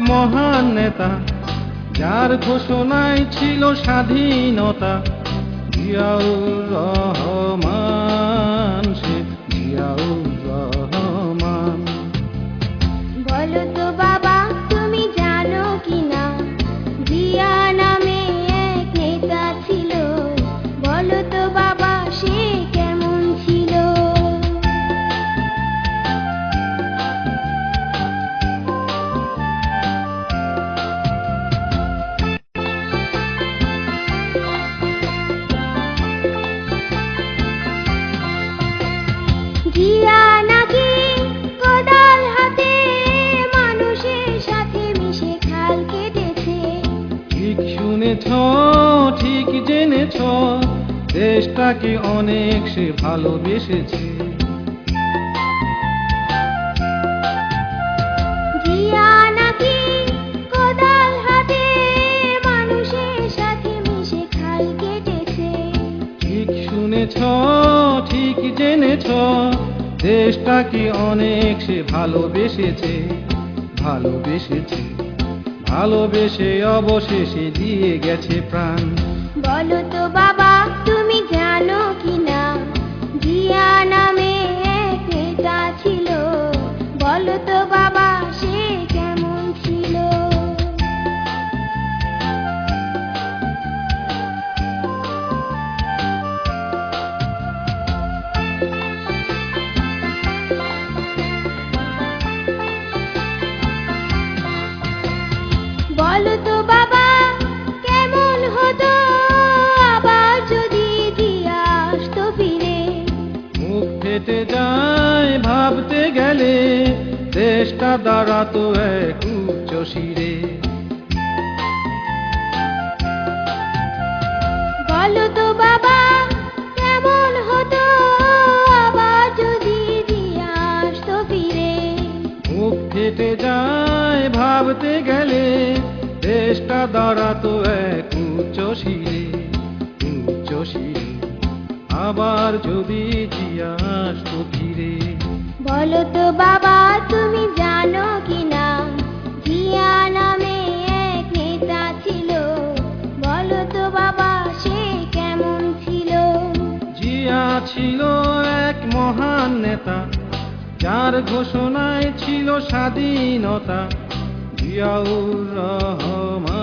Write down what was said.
মহান নেতা যার ঘোষণায় ছিল স্বাধীনতা। জিয়াউর রহমান সে জিয়াউর শুনেছ ঠিক জেনেছ দেশটাকে অনেক সে ভালোবেসেছে। শুনেছ ঠিক জেনেছ দেশটাকে অনেক সে ভালোবেসেছে ভালোবেসেছে। ভালোবেসে অবশেষে দিয়ে গেছে প্রাণ। বলো তো যায় ভাবতে গেলে দেশটা দাঁড়াতো এক উচ্চ শিরে। বলো তো বাবা কেমন হতো? আবার যদি আসতো ফিরে। মুখ ফেটে যায় ভাবতে গেলে দেশটা দাঁড়াতো এক উচ্চ শিরে উচ্চ শিরে আবার যদি জিয়া আসতো ফিরে। বলো তো বাবা তুমি জানো কি না জিয়া নামে এক নেতা ছিল। বলো তো বাবা সে কেমন ছিল? জিয়া ছিল এক মহান নেতা। যার ঘোষণায় ছিল স্বাধীনতা। জিয়াউর রহমান